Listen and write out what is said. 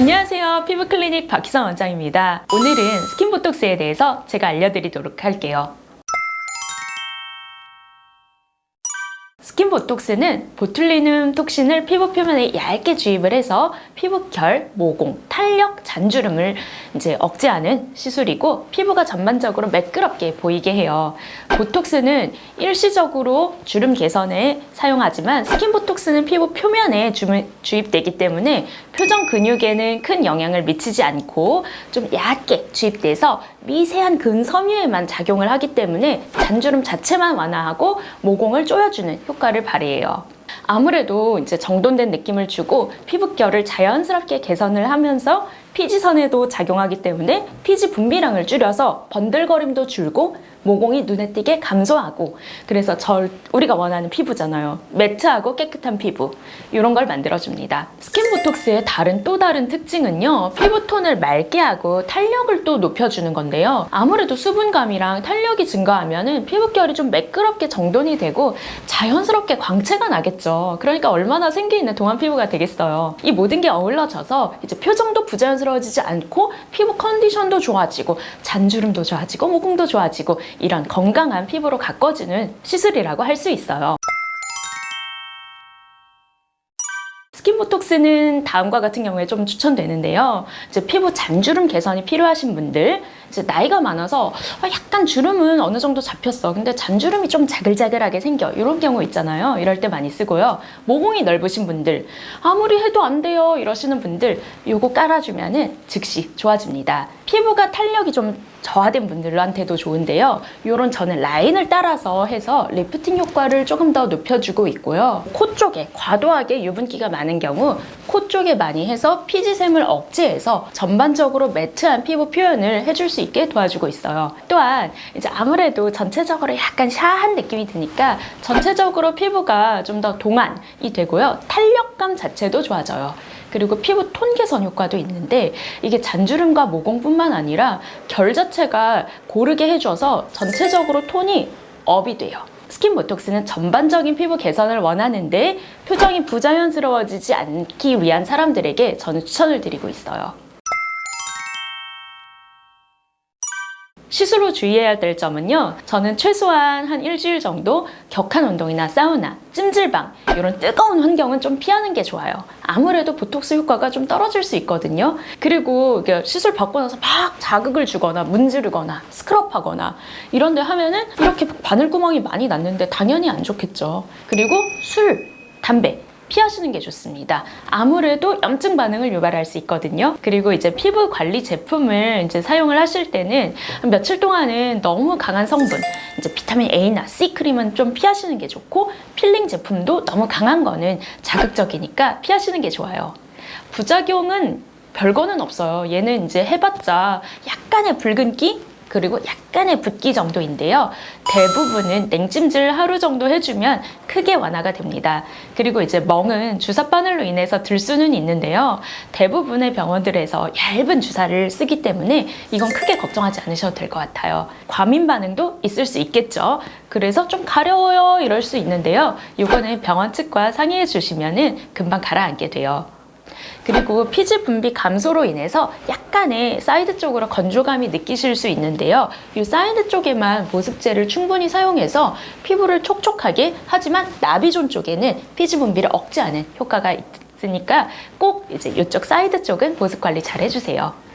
안녕하세요. 피부클리닉 박희선 원장입니다. 오늘은 스킨보톡스에 대해서 제가 알려드리도록 할게요. 스킨 보톡스는 보툴리눔 톡신을 피부 표면에 얇게 주입을 해서 피부결, 모공, 탄력, 잔주름을 이제 억제하는 시술이고 피부가 전반적으로 매끄럽게 보이게 해요. 보톡스는 일시적으로 주름 개선에 사용하지만 스킨 보톡스는 피부 표면에 주- 주입되기 때문에 표정 근육에는 큰 영향을 미치지 않고 좀 얇게 주입돼서 미세한 근섬유에만 작용을 하기 때문에 잔주름 자체만 완화하고 모공을 조여주는 효과 를 발휘해요. 아무래도 이제 정돈된 느낌을 주고 피부결을 자연스럽게 개선을 하면서 피지선에도 작용하기 때문에 피지 분비량을 줄여서 번들거림도 줄고 모공이 눈에 띄게 감소하고 그래서 절 우리가 원하는 피부잖아요. 매트하고 깨끗한 피부 이런 걸 만들어줍니다. 스킨 보톡스의 다른 또 다른 특징은요. 피부톤을 맑게 하고 탄력을 또 높여주는 건데요. 아무래도 수분감이랑 탄력이 증가하면은 피부결이 좀 매끄럽게 정돈이 되고 자연스럽게 광채가 나겠죠. 그러니까 얼마나 생기 있는 동안 피부가 되겠어요. 이 모든 게 어울러져서 이제 표정도 부자연스러워지지 않고 피부 컨디션도 좋아지고 잔주름도 좋아지고 모공도 좋아지고 이런 건강한 피부로 가꿔지는 시술이라고 할 수 있어요. 스킨보톡스는 다음과 같은 경우에 좀 추천되는데요. 이제 피부 잔주름 개선이 필요하신 분들, 이제 나이가 많아서 아, 약간 주름은 어느 정도 잡혔어. 근데 잔주름이 좀 자글자글하게 생겨. 이런 경우 있잖아요. 이럴 때 많이 쓰고요. 모공이 넓으신 분들, 아무리 해도 안 돼요. 이러시는 분들, 요거 깔아주면은 즉시 좋아집니다. 피부가 탄력이 좀 저하된 분들한테도 좋은데요. 요런 저는 라인을 따라서 해서 리프팅 효과를 조금 더 높여주고 있고요. 코 쪽에 과도하게 유분기가 많은 경우 코 쪽에 많이 해서 피지샘을 억제해서 전반적으로 매트한 피부 표현을 해줄 수 있게 도와주고 있어요. 또한 이제 아무래도 전체적으로 약간 샤한 느낌이 드니까 전체적으로 피부가 좀 더 동안이 되고요. 탄력감 자체도 좋아져요. 그리고 피부 톤 개선 효과도 있는데 이게 잔주름과 모공뿐만 아니라 결 자체가 고르게 해줘서 전체적으로 톤이 업이 돼요. 스킨 보톡스는 전반적인 피부 개선을 원하는데 표정이 부자연스러워지지 않기 위한 사람들에게 저는 추천을 드리고 있어요. 시술 후 주의해야 될 점은요. 저는 최소한 한 일주일 정도 격한 운동이나 사우나, 찜질방 이런 뜨거운 환경은 좀 피하는 게 좋아요. 아무래도 보톡스 효과가 좀 떨어질 수 있거든요. 그리고 시술 받고 나서 막 자극을 주거나 문지르거나 스크럽하거나 이런 데 하면은 이렇게 바늘구멍이 많이 났는데 당연히 안 좋겠죠. 그리고 술, 담배 피하시는 게 좋습니다. 아무래도 염증 반응을 유발할 수 있거든요. 그리고 이제 피부 관리 제품을 이제 사용을 하실 때는 며칠 동안은 너무 강한 성분, 이제 비타민 A나 C 크림은 좀 피하시는 게 좋고 필링 제품도 너무 강한 거는 자극적이니까 피하시는 게 좋아요. 부작용은 별거는 없어요. 얘는 이제 해봤자 약간의 붉은기 그리고 약간의 붓기 정도인데요. 대부분은 냉찜질 하루 정도 해주면 크게 완화가 됩니다. 그리고 이제 멍은 주사 바늘로 인해서 들 수는 있는데요. 대부분의 병원들에서 얇은 주사를 쓰기 때문에 이건 크게 걱정하지 않으셔도 될 것 같아요. 과민 반응도 있을 수 있겠죠. 그래서 좀 가려워요 이럴 수 있는데요. 이거는 병원 측과 상의해 주시면은 금방 가라앉게 돼요. 그리고 피지 분비 감소로 인해서 약간의 사이드 쪽으로 건조감이 느끼실 수 있는데요. 이 사이드 쪽에만 보습제를 충분히 사용해서 피부를 촉촉하게 하지만 나비존 쪽에는 피지 분비를 억제하는 효과가 있으니까 꼭 이제 이쪽 사이드 쪽은 보습 관리 잘 해주세요.